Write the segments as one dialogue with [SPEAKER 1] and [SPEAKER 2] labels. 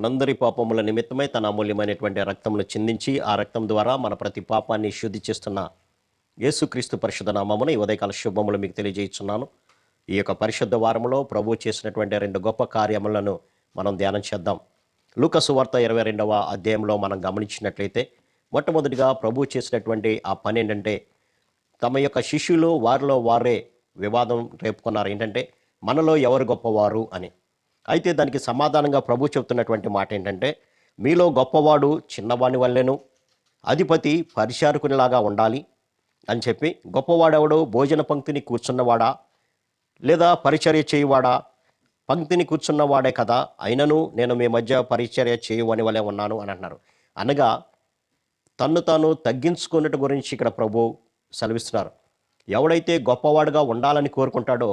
[SPEAKER 1] మనందరి పాపముల నిమిత్తమై తన అమూల్యమైనటువంటి రక్తమును చిందించి ఆ రక్తం ద్వారా మన ప్రతి పాపాన్ని శుద్ధి చేస్తున్న యేసుక్రీస్తు పరిశుద్ధ నామమున ఈ ఉదయకాల శుభములు మీకు తెలియజేస్తున్నాను. ఈ యొక్క పరిశుద్ధ వారంలో ప్రభు చేసినటువంటి రెండు గొప్ప కార్యములను మనం ధ్యానం చేద్దాం. లూకసు వార్త ఇరవై రెండవ అధ్యాయంలో మనం గమనించినట్లయితే మొట్టమొదటిగా ప్రభు చేసినటువంటి ఆ పని ఏంటంటే తమ యొక్క శిష్యులు వారిలో వారే వివాదం రేపుకున్నారు. ఏంటంటే మనలో ఎవరు గొప్పవారు అని. అయితే దానికి సమాధానంగా ప్రభు చెబుతున్నటువంటి మాట ఏంటంటే మీలో గొప్పవాడు చిన్నవాని వల్లెను అధిపతి పరిచారకునిలాగా ఉండాలి అని చెప్పి గొప్పవాడెవడు భోజన పంక్తిని కూర్చున్నవాడా లేదా పరిచర్య చేయువాడా? పంక్తిని కూర్చున్నవాడే కదా అయినను నేను మీ మధ్య పరిచర్య చేయువని వలె ఉన్నాను అని అంటున్నారు. అనగా తన్ను తాను తగ్గించుకున్నట్టు గురించి ఇక్కడ ప్రభు సెలవిస్తున్నారు. ఎవడైతే గొప్పవాడుగా ఉండాలని కోరుకుంటాడో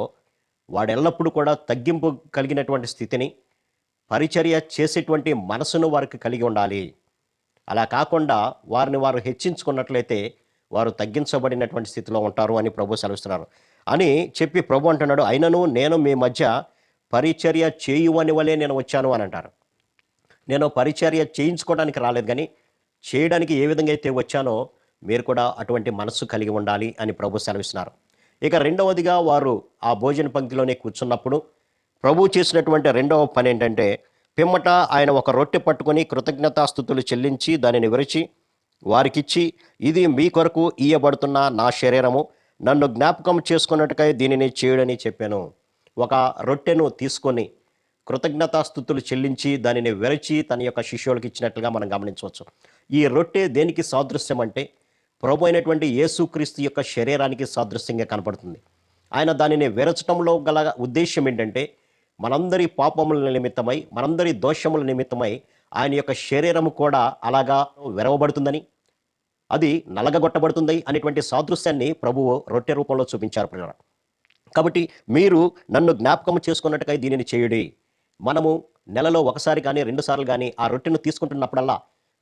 [SPEAKER 1] వాడు ఎల్లప్పుడూ కూడా తగ్గింపు కలిగినటువంటి స్థితిని పరిచర్య చేసేటువంటి మనసును వారికి కలిగి ఉండాలి. అలా కాకుండా వారిని వారు హెచ్చించుకున్నట్లయితే వారు తగ్గించబడినటువంటి స్థితిలో ఉంటారు అని ప్రభు సెలవిస్తున్నారు. అని చెప్పి ప్రభు అంటున్నాడు అయినను నేను మీ మధ్య పరిచర్య చేయువని వలే నేను వచ్చాను అని అంటారు. నేను పరిచర్య చేయించుకోవడానికి రాలేదు కానీ చేయడానికి ఏ విధంగా అయితే వచ్చానో మీరు కూడా అటువంటి మనస్సు కలిగి ఉండాలి అని ప్రభు సెలవిస్తున్నారు. ఇక రెండవదిగా వారు ఆ భోజన పంక్తిలోనే కూర్చున్నప్పుడు ప్రభు చేసినటువంటి రెండవ పని ఏంటంటే పిమ్మట ఆయన ఒక రొట్టె పట్టుకొని కృతజ్ఞతాస్థుతులు చెల్లించి దానిని విరిచి వారికిచ్చి ఇది మీ కొరకు ఇయ్యబడుతున్న నా శరీరము. నన్ను జ్ఞాపకం చేసుకున్నట్టుకై దీనిని చేయడని చెప్పాను. ఒక రొట్టెను తీసుకొని కృతజ్ఞతాస్థుతులు చెల్లించి దానిని విరచి తన యొక్క శిష్యులకు ఇచ్చినట్లుగా మనం గమనించవచ్చు. ఈ రొట్టె దేనికి సాదృశ్యం అంటే ప్రభు అయినటువంటి యేసుక్రీస్తు యొక్క శరీరానికి సాదృశ్యంగా కనపడుతుంది. ఆయన దానిని విరచటంలో గల ఉద్దేశం ఏంటంటే మనందరి పాపముల నిమిత్తమై మనందరి దోషముల నిమిత్తమై ఆయన యొక్క శరీరము కూడా అలాగా విరవబడుతుందని అది నలగగొట్టబడుతుంది అనేటువంటి సాదృశ్యాన్ని ప్రభువు రొట్టె రూపంలో చూపించారు పిల్లల కాబట్టి మీరు నన్ను జ్ఞాపకం చేసుకున్నట్టుగా దీనిని చేయుడి. మనము నెలలో ఒకసారి కానీ రెండు సార్లు కానీ ఆ రొట్టెను తీసుకుంటున్నప్పుడల్లా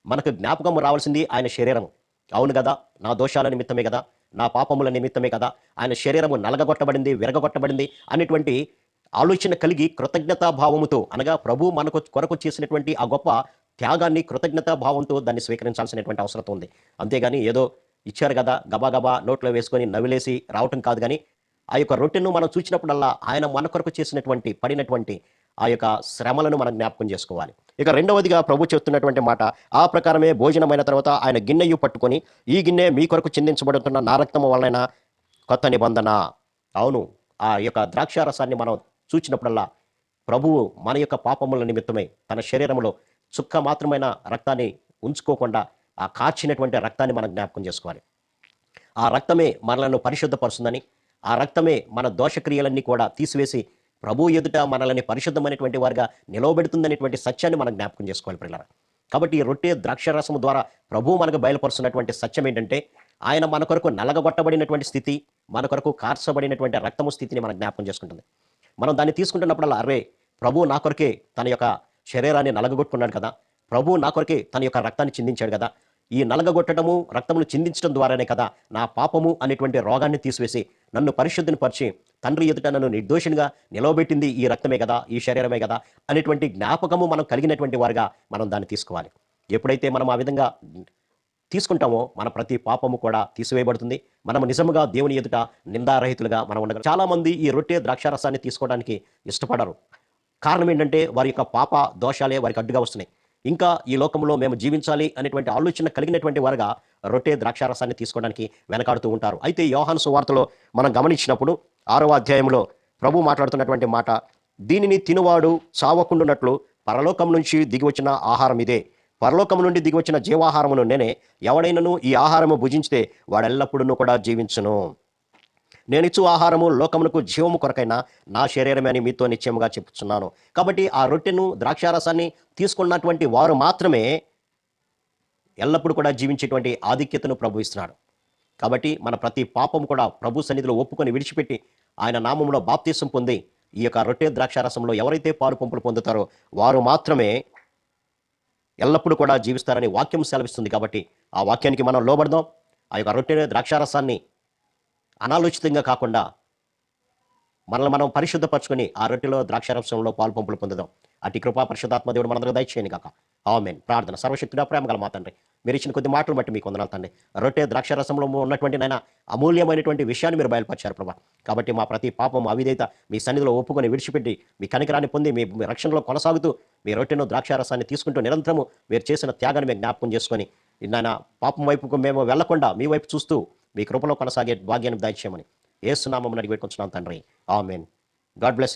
[SPEAKER 1] మనకు జ్ఞాపకం రావాల్సింది ఆయన శరీరము. అవును కదా నా దోషాల నిమిత్తమే కదా నా పాపముల నిమిత్తమే కదా ఆయన శరీరము నలగగొట్టబడింది విరగగొట్టబడింది అనేటువంటి ఆలోచన కలిగి కృతజ్ఞతా భావముతో అనగా ప్రభు మనకు కొరకు చేసినటువంటి ఆ గొప్ప త్యాగాన్ని కృతజ్ఞతా భావంతో దాన్ని స్వీకరించాల్సినటువంటి అవసరం ఉంది. అంతేగాని ఏదో ఇచ్చారు కదా గబాగబా నోట్లో వేసుకొని నవిలేసి రావటం కాదు కానీ ఆ యొక్క రొట్టెను మనం చూసినప్పుడల్లా ఆయన మన కొరకు చేసినటువంటి పడినటువంటి ఆ యొక్క శ్రమలను మనం జ్ఞాపకం చేసుకోవాలి. ఇక రెండవదిగా ప్రభు చెప్తున్నటువంటి మాట ఆ ప్రకారమే భోజనమైన తర్వాత ఆయన గిన్నెయు పట్టుకొని ఈ గిన్నె మీ కొరకు చిందించబడుతున్న నా వలన కొత్త నిబంధన. అవును ఆ యొక్క ద్రాక్షారసాన్ని మనం చూచినప్పుడల్లా ప్రభువు మన యొక్క పాపముల నిమిత్తమై తన శరీరంలో చుక్క మాత్రమైన రక్తాన్ని ఉంచుకోకుండా ఆ కార్చినటువంటి రక్తాన్ని మనం జ్ఞాపకం చేసుకోవాలి. ఆ రక్తమే మనలను పరిశుద్ధపరుస్తుందని ఆ రక్తమే మన దోషక్రియలన్నీ కూడా తీసివేసి ప్రభు ఎదుట మనల్ని పరిశుద్ధమైనటువంటి వారిగా నిలవబెడుతుందనేటువంటి సత్యాన్ని మనం జ్ఞాపకం చేసుకోవాలి పిల్లరా కాబట్టి ఈ రొట్టె ద్రాక్షరసము ద్వారా ప్రభు మనకు బయలుపరుస్తున్నటువంటి సత్యం ఏంటంటే ఆయన మన కొరకు నలగగొట్టబడినటువంటి స్థితి మన కొరకు కార్చబడినటువంటి రక్తము స్థితిని మనం జ్ఞాపకం చేసుకుంటుంది. మనం దాన్ని తీసుకుంటున్నప్పుడల్లా అరే ప్రభు నా కొరకే తన యొక్క శరీరాన్ని నలగగొట్టుకున్నాడు కదా ప్రభు నా కొరకే తన యొక్క రక్తాన్ని చిందించాడు కదా ఈ నలగగొట్టడము రక్తమును చిందించడం ద్వారానే కదా నా పాపము అనేటువంటి రోగాన్ని తీసివేసి నన్ను పరిశుద్ధిని పరిచి తండ్రి ఎదుట నన్ను నిర్దోషినిగా నిలవబెట్టింది ఈ రక్తమే కదా ఈ శరీరమే కదా అనేటువంటి జ్ఞాపకము మనం కలిగినటువంటి వారుగా మనం దాన్ని తీసుకోవాలి. ఎప్పుడైతే మనం ఆ విధంగా తీసుకుంటామో మన ప్రతి పాపము కూడా తీసివేయబడుతుంది. మనం నిజముగా దేవుని ఎదుట నిందారహితులుగా మనం ఉండగలం. చాలామంది ఈ రొట్టె ద్రాక్షారసాన్ని తీసుకోవడానికి ఇష్టపడరు. కారణం ఏంటంటే వారి యొక్క పాప దోషాలే వారికి అడ్డుగా వస్తున్నాయి. ఇంకా ఈ లోకంలో మేము జీవించాలి అనేటువంటి ఆలోచన కలిగినటువంటి వారుగా రొట్టె ద్రాక్షారసాన్ని తీసుకోవడానికి వెనకాడుతూ ఉంటారు. అయితే యోహాను సువార్తలో మనం గమనించినప్పుడు ఆరవ అధ్యాయంలో ప్రభు మాట్లాడుతున్నటువంటి మాట దీనిని తినువాడు చావకుండునట్లు పరలోకం నుంచి దిగివచ్చిన ఆహారం ఇదే. పరలోకం నుండి దిగివచ్చిన జీవాహారమును నేనే ఎవడైనను ఈ ఆహారము భుజించితే వాడెల్లప్పుడూ కూడా జీవించును. నేనిచ్చు ఆహారము లోకమునకు జీవము కొరకైనా నా శరీరమే అని మీతో నిశ్చయముగా చెప్పుచున్నాను. కాబట్టి ఆ రొట్టెను ద్రాక్షారసాన్ని తీసుకున్నటువంటి వారు మాత్రమే ఎల్లప్పుడూ కూడా జీవించేటువంటి ఆధిక్యతను ప్రభు ఇస్తున్నాడు. కాబట్టి మన ప్రతి పాపం కూడా ప్రభు సన్నిధిలో ఒప్పుకొని విడిచిపెట్టి ఆయన నామంలో బాప్తీసం పొంది ఈ యొక్క రొట్టె ద్రాక్షారసంలో ఎవరైతే పాలు పంపులు పొందుతారో వారు మాత్రమే ఎల్లప్పుడూ కూడా జీవిస్తారని వాక్యం సెలవిస్తుంది. కాబట్టి ఆ వాక్యానికి మనం లోబడదాం. ఆ యొక్క రొట్టె ద్రాక్షారసాన్ని అనాలోచితంగా కాకుండా మనల్ని మనం పరిశుద్ధపరచుకొని ఆ రొట్టెలో ద్రాక్షారంశంలో పాలు పంపులు పొందుదాం. అటు కృపా పరిశుధాత్మ దేవుడు మనందరూ దయచేయండి కాక ఆమెన్. ప్రార్థన సర్వశక్తిగా ప్రేమ గల మా తండ్రి మీరు ఇచ్చిన కొద్ది మాటలు బట్టి మీకు వందనాలు తండ్రి. రొట్టె ద్రాక్ష రసంలో ఉన్నటువంటి నాయన అమూల్యమైనటువంటి విషయాన్ని మీరు బయలుపరిచారు ప్రభా. కాబట్టి మా ప్రతి పాపం అవిధేత మీ సన్నిధిలో ఒప్పుకొని విడిచిపెట్టి మీ కనికరాన్ని పొంది మీ రక్షణలో కొనసాగుతూ మీ రొట్టెను ద్రాక్ష రసాన్ని తీసుకుంటూ నిరంతరము మీరు చేసిన త్యాగాన్ని మేము జ్ఞాపకం చేసుకొని నాయన పాపం వైపుకు మేము వెళ్ళకుండా మీ వైపు చూస్తూ మీ కృపలో కొనసాగే భాగ్యాన్ని దయచేయమని ఏసునామం అడిగి పెట్టుకుంటున్నాం తండ్రి. ఆమెన్. God bless